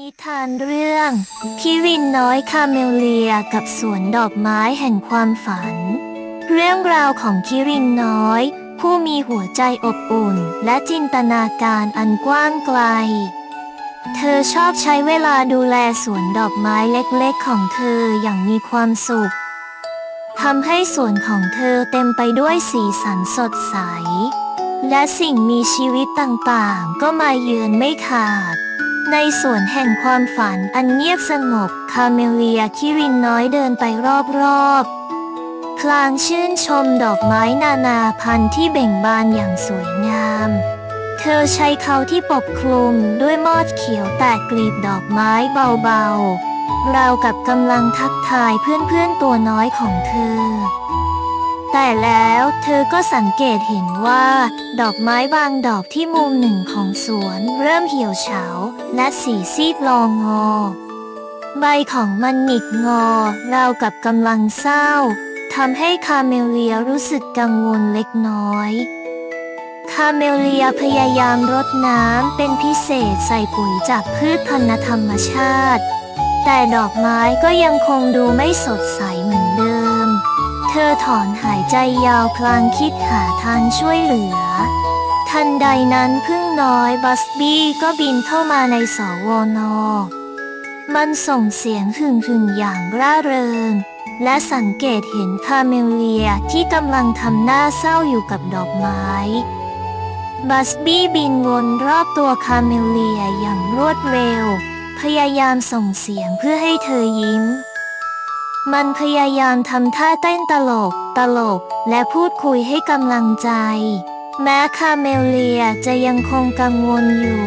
นิทานเรื่องคิรินน้อยคาเมลเลียกับสวนดอกไม้แห่งความฝัน เรื่องราวของคิรินน้อย ผู้มีหัวใจอบอุ่น และจินตนาการอันกว้างไกล เธอชอบใช้เวลาดูแลสวนดอกไม้เล็กๆของเธออย่างมีความสุขทำให้สวนของเธอเต็มไปด้วยสีสันสดใส และสิ่งมีชีวิตต่างๆ ก็มาเยือนไม่ขาด ในสวนแห่งความฝันอันเงียบสงบ คาเมเลียคิรินน้อยเดินไปรอบๆ พลางชื่นชมดอกไม้นานาพันธุ์ที่เบ่งบานอย่างสวยงาม เธอใช้เขาที่ปกคลุมด้วยมอดเขียวแตกกลีบดอกไม้เบาๆ ราวกับกำลังทักทายเพื่อนๆตัวน้อยของเธอ แต่แล้วเธอก็สังเกตเห็นว่า ดอกไม้บางดอกที่มุมหนึ่งของสวนเริ่มเหี่ยวเฉา และสีซีดลองงอ ใบของมันหงิกงอราวกับกำลังเศร้าทำให้คาเมเลียรู้สึกกังวลเล็กน้อย คาเมเลียพยายามรดน้ำเป็นพิเศษใส่ปุ๋ยจากพืชพันธุ์ธรรมชาติ แต่ดอกไม้ก็ยังคงดูไม่สดใสเหมือนเดิม เธอถอนหายใจยาวพลางคิดหาทางช่วยเหลือ ทันใดนั้นพึ่งน้อยบัสบี้ก็บินเข้ามาในสวนมันส่งเสียงหึ่งหึ่งอย่างร่าเริง และสังเกตเห็นคาเมเลียที่กำลังทำหน้าเศร้าอยู่กับดอกไม้ บัสบี้บินวนรอบตัวคาเมเลียอย่างรวดเร็ว พยายามส่งเสียงเพื่อให้เธอยิ้ม มันพยายามทำท่าเต้นตลก ตลก และพูดคุยให้กำลังใจ แม้คาเมเลียจะยังคงกังวลอยู่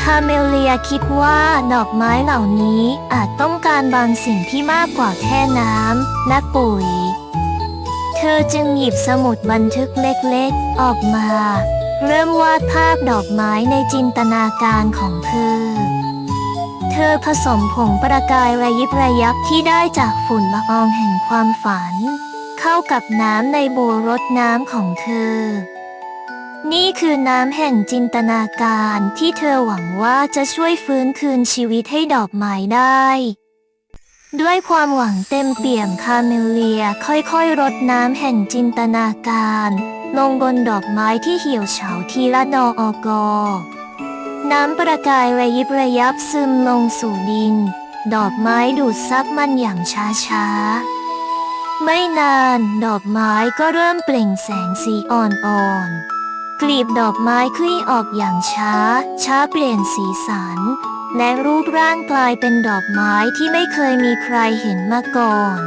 คาเมเลียคิดว่าดอกไม้เหล่านี้อาจต้องการบางสิ่งที่มากกว่าแค่น้ำและปุ๋ย เธอจึงหยิบสมุดบันทึกเล็กๆ ออกมา เริ่มวาดภาพดอกไม้ในจินตนาการของเธอ อผสมผงประกายระยิบระยับที่ได้จากฝุ่นละอองแห่งความฝัน เข้ากับน้ำในโบวรดน้ำของเธอ นี่คือน้ำแห่งจินตนาการที่เธอหวังว่าจะช่วยฟื้นคืนชีวิตให้ดอกไม้ได้ ด้วยความหวังเต็มเปี่ยมคาเมเลียค่อยๆรดน้ำแห่งจินตนาการ ลงบนดอกไม้ที่เหี่ยวเฉาทีละดอกออกอ น้ำประกายระยิบระยับซึมลงสู่ดิน ดอกไม้ดูดซับมันอย่างช้าๆ ไม่นานดอกไม้ก็เริ่มเปล่งแสงสีอ่อนๆ กลีบดอกไม้คลี่ออกอย่างช้า ช้าเปลี่ยนสีสัน และรูปร่างกลายเป็นดอกไม้ที่ไม่เคยมีใครเห็นมาก่อน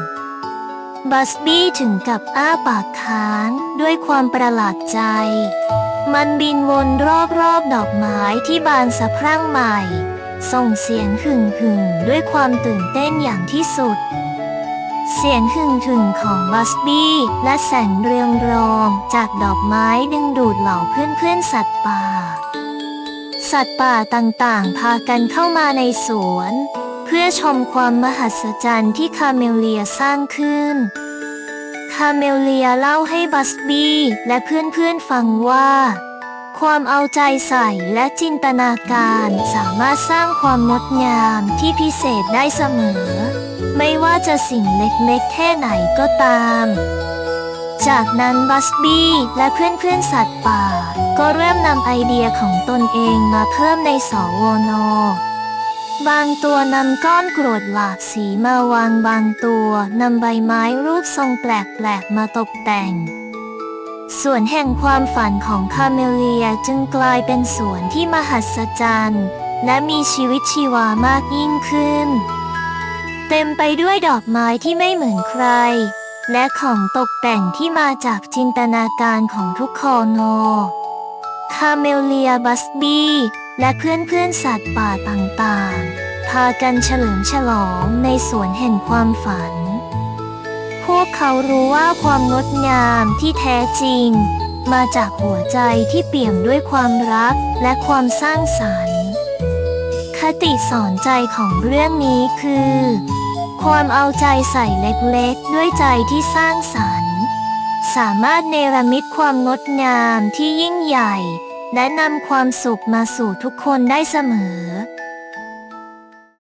บัสบี้ถึงกับอ้าปากค้างด้วยความประหลาดใจ มันบินวนรอบๆดอกไม้ที่บานสะพรั่งใหม่ ส่งเสียงหึ่งหึ่งด้วยความตื่นเต้นอย่างที่สุด เสียงหึ่งหึ่งของบัสบี้และแสงเรืองรองจากดอกไม้ดึงดูดเหล่าเพื่อนๆสัตว์ป่า สัตว์ป่าต่างๆ พากันเข้ามาในสวน เพื่อชมความมหัศจรรย์ที่คาเมเลียสร้างขึ้น คาเมเลียเล่าให้บัสบี้และเพื่อนๆฟังว่า ความเอาใจใส่และจินตนาการสามารถสร้างความงดงามที่พิเศษได้เสมอ ไม่ว่าจะสิ่งเล็กๆแค่ไหนก็ตาม จากนั้นบัสบี้และเพื่อนๆสัตว์ป่า ก็เริ่มนำไอเดียของตนเองมาเพิ่มในสวน บางตัวนำก้อนกรวดหลากสีมาวางบางตัวนำใบไม้รูปทรงแปลกๆมาตกแต่งสวนแห่งความฝันของคาเมเลียจึงกลายเป็นสวนที่มหัศจรรย์และมีชีวิตชีวามากยิ่งขึ้น เต็มไปด้วยดอกไม้ที่ไม่เหมือนใคร และของตกแต่งที่มาจากจินตนาการของทุกคอนอคาเมเลียบัสบี้ และเพื่อนๆสัตว์ป่าต่างๆ พากันเฉลิมฉลองในสวนแห่งความฝัน พวกเขารู้ว่าความงดงามที่แท้จริง มาจากหัวใจที่เปี่ยมด้วยความรักและความสร้างสรรค์ คติสอนใจของเรื่องนี้คือ ความเอาใจใส่เล็กๆ ด้วยใจที่สร้างสรรค์ สามารถเนรมิตความงดงามที่ยิ่งใหญ่ และนำความสุขมาสู่ทุกคนได้เสมอ